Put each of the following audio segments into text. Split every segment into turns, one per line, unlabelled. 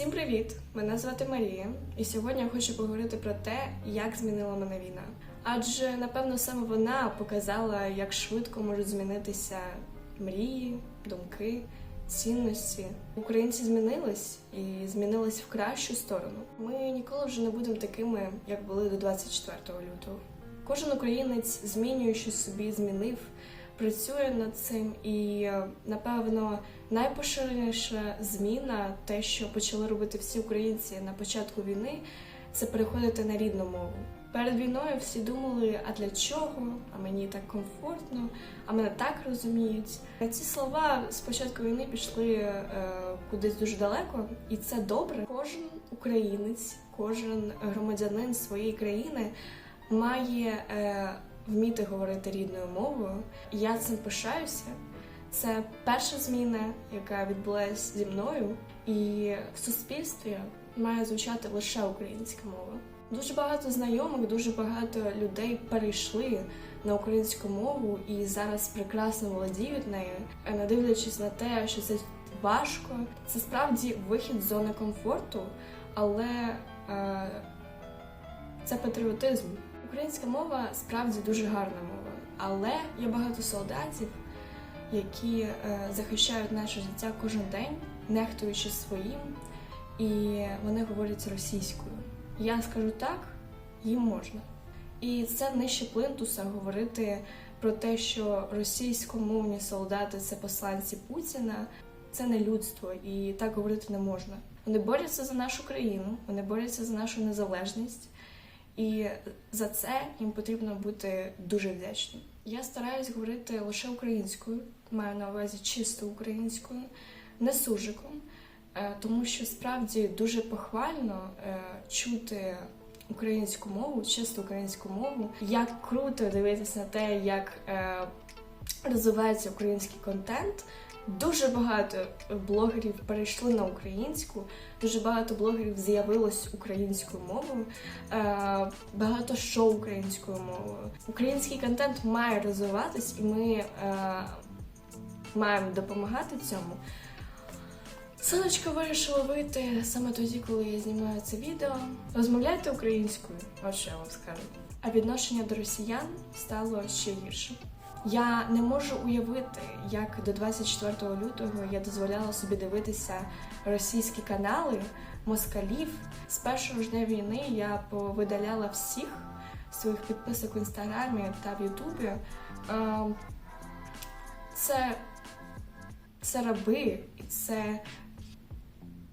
Всім привіт! Мене звати Марія, і сьогодні я хочу поговорити про те, як змінила мене війна. Адже напевно саме вона показала, як швидко можуть змінитися мрії, думки, цінності. Українці змінились і змінились в кращу сторону. Ми ніколи вже не будемо такими, як були до 24 лютого. Кожен українець, змінюючи собі, змінив, працює над цим, і е, напевно найпоширеніша зміна, те, що почали робити всі українці на початку війни, це переходити на рідну мову. Перед війною всі думали, а для чого? А мені так комфортно, а мене так розуміють. Ці слова з початку війни пішли е, кудись дуже далеко, і це добре. Кожен українець, кожен громадянин своєї країни має е, вміти говорити рідною мовою. І я цим пишаюся. Це перша зміна, яка відбулася зі мною, і в суспільстві має звучати лише українська мова. Дуже багато знайомих, дуже багато людей перейшли на українську мову і зараз прекрасно володіють нею, е, не дивлячись на те, що це важко. Це справді вихід з зони комфорту, але е, це патріотизм. Українська мова справді дуже гарна мова, але є багато солдатів, які е, захищають наше життя кожен день, нехтуючи своїм, і вони говорять російською. Я скажу так, їм можна. І це нижче плинтуса говорити про те, що російськомовні солдати це посланці Путіна. Це не людство, і так говорити не можна. Вони борються за нашу країну, вони борються за нашу незалежність, і за це їм потрібно бути дуже вдячним. Я стараюсь говорити лише українською, маю на увазі чисто українською, не сужиком, е, тому що справді дуже похвально е, чути українську мову, чисто українську мову. Як круто дивитися на те, як е, розвивається український контент. Дуже багато блогерів перейшли на українську, дуже багато блогерів з'явилось українською мовою, е, багато шоу українською мовою. Український контент має розвиватись, і ми е, маємо допомагати цьому. Силочка вирішила вийти саме тоді, коли я знімаю це відео. Розмовляйте українською, от що я вам скажу. А відношення до росіян стало ще гірше. Я не можу уявити, як до 24 лютого я дозволяла собі дивитися російські канали москалів. З першого ж дня війни я повидаляла всіх своїх підписок в інстаграмі та в Ютубі. Е, Це, це раби, і це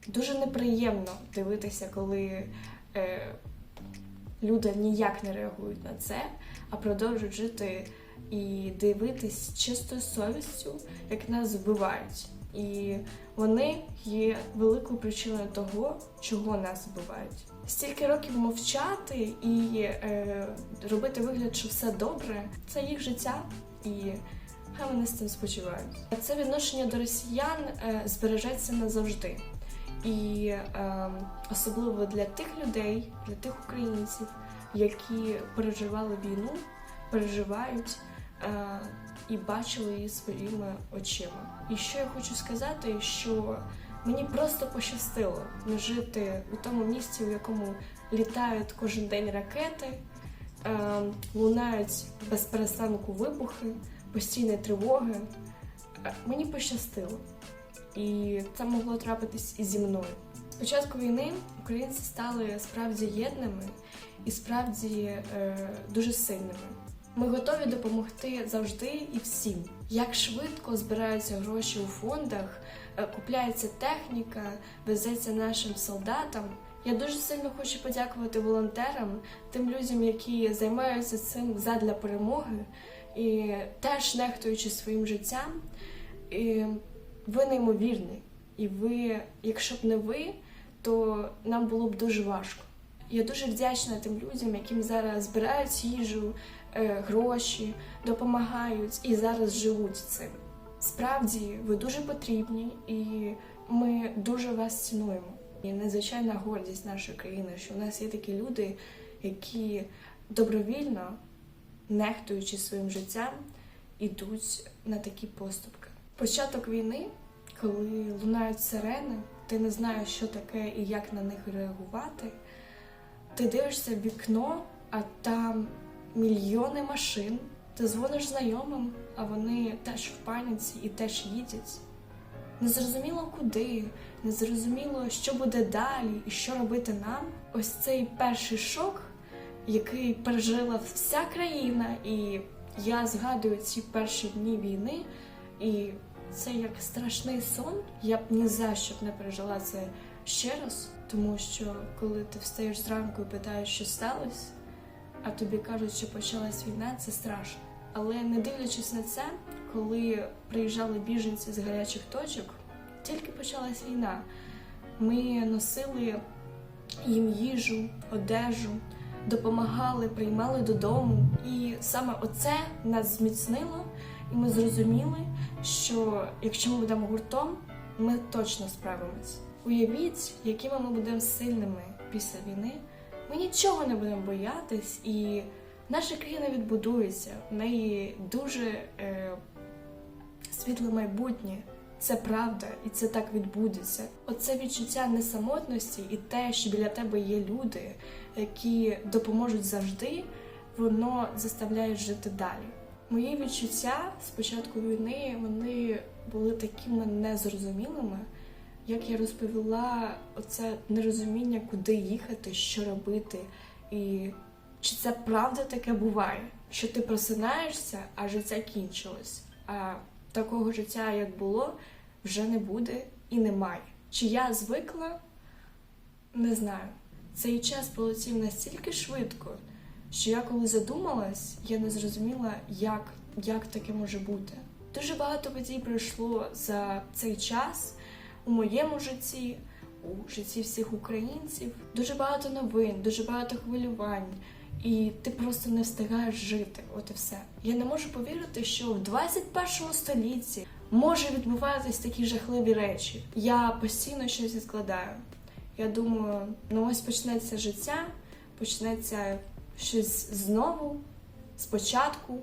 дуже неприємно дивитися, коли е, люди ніяк не реагують на це, а продовжують жити і дивитись чистою совістю, як нас вбивають. І вони є великою причиною того, чого нас вбивають. Стільки років мовчати і е, робити вигляд, що все добре, це їх життя, і хай вони з цим спочивають. Це відношення до росіян е, збережеться назавжди. І е, особливо для тих людей, для тих українців, які переживали війну, переживають е, і бачили її своїми очима. І що я хочу сказати, що мені просто пощастило не жити у тому місці, у якому літають кожен день ракети, е, лунають без перестанку вибухи, постійні тривоги. Е, Мені пощастило. І це могло трапитись і зі мною. З початку війни українці стали справді єдними і справді е, дуже сильними. Ми готові допомогти завжди і всім. Як швидко збираються гроші у фондах, е, купляється техніка, везеться нашим солдатам. Я дуже сильно хочу подякувати волонтерам, тим людям, які займаються цим задля перемоги і теж нехтуючи своїм життям. І ви неймовірні. І ви, якщо б не ви, то нам було б дуже важко. Я дуже вдячна тим людям, яким зараз збирають їжу, гроші, допомагають і зараз живуть цим. Справді, ви дуже потрібні, і ми дуже вас цінуємо. І надзвичайна гордість нашої країни, що у нас є такі люди, які добровільно, нехтуючи своїм життям, ідуть на такі поступки. Початок війни, коли лунають сирени, ти не знаєш, що таке і як на них реагувати. Ти дивишся в вікно, а там мільйони машин. Ти дзвониш знайомим, а вони теж в паніці і теж їдять. Незрозуміло куди, незрозуміло, що буде далі і що робити нам. Ось цей перший шок, який пережила вся країна, і я згадую ці перші дні війни, і це як страшний сон. Я б ні за що б не пережила це ще раз, тому що коли ти встаєш зранку і питаєш, що сталося, а тобі кажуть, що почалась війна, це страшно. Але не дивлячись на це, коли приїжджали біженці з гарячих точок, тільки почалась війна. Ми носили їм їжу, одежу, допомагали, приймали додому. І саме оце нас зміцнило, і ми зрозуміли, що якщо ми будемо гуртом, ми точно справимось. Уявіть, якими ми будемо сильними після війни. Ми нічого не будемо боятись, і наша країна відбудується. В неї дуже е, світле майбутнє. Це правда, і це так відбудеться. Оце відчуття несамотності і те, що біля тебе є люди, які допоможуть завжди, воно заставляє жити далі. Мої відчуття з початку війни вони були такими незрозумілими. Як я розповіла, оце нерозуміння, куди їхати, що робити, і чи це правда таке буває, що ти просинаєшся, а життя кінчилось. А такого життя, як було, вже не буде і немає. Чи я звикла? Не знаю. Цей час полетів настільки швидко, що я коли задумалась, я не зрозуміла, як, як таке може бути. Дуже багато подій пройшло за цей час у моєму житті, у житті всіх українців. Дуже багато новин, дуже багато хвилювань. І ти просто не встигаєш жити. От і все. Я не можу повірити, що в 21 столітті може відбуватись такі жахливі речі. Я постійно щось відкладаю. Я думаю, ну ось почнеться життя, почнеться щось знову, спочатку,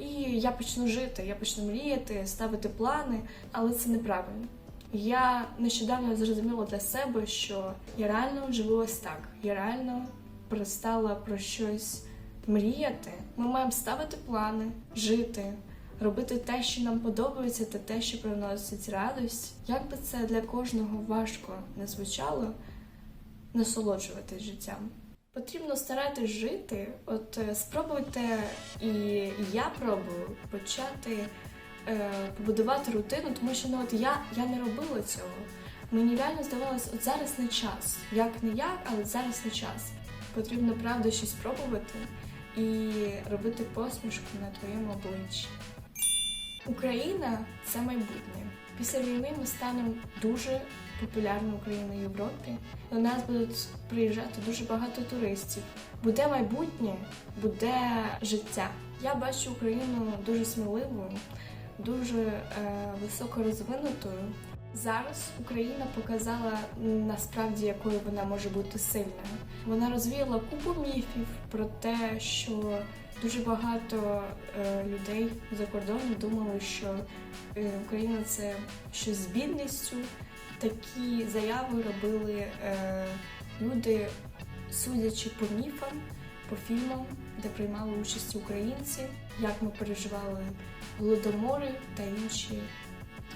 і я почну жити, я почну мріяти, ставити плани, але це неправильно. Я нещодавно зрозуміла для себе, що я реально живу ось так. Я реально перестала про щось мріяти. Ми маємо ставити плани, жити, робити те, що нам подобається, та те, що приносить радість. Як би це для кожного важко не звучало, насолоджуватись життям. Потрібно старатись жити. От е, спробуйте, і я пробую почати побудувати рутину, тому що ну от я, я не робила цього. Мені реально здавалось, от зараз не час. Як не як, але зараз не час. Потрібно правда щось спробувати і робити посмішку на твоєму обличчі. Україна це майбутнє. Після війни ми станемо дуже популярною країною в Європі. До нас будуть приїжджати дуже багато туристів. Буде майбутнє, буде життя. Я бачу Україну дуже сміливою, дуже е, високо розвинутою. Зараз Україна показала насправді, якою вона може бути сильною. Вона розвіяла купу міфів про те, що дуже багато е, людей за кордоном думали, що е, Україна це щось з бідністю. Такі заяви робили е, люди, судячи по міфам, по фільмам, де приймали участь українці, як ми переживали голодомори та інші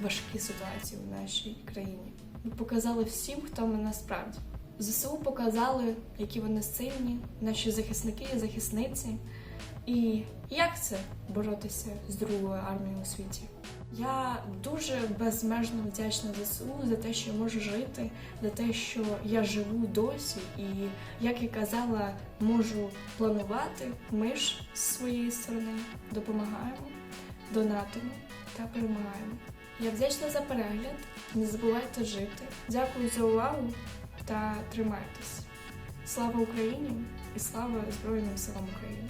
важкі ситуації в нашій країні. Ми показали всім, хто ми насправді. ЗСУ показали, які вони сильні, наші захисники і захисниці. І як це боротися з другою армією у світі? Я дуже безмежно вдячна ЗСУ за те, що я можу жити, за те, що я живу досі, і як я казала, можу планувати. Ми ж з своєї сторони допомагаємо, донатимо та перемагаємо. Я вдячна за перегляд. Не забувайте жити. Дякую за увагу та тримайтесь. Слава Україні і слава Збройним силам України!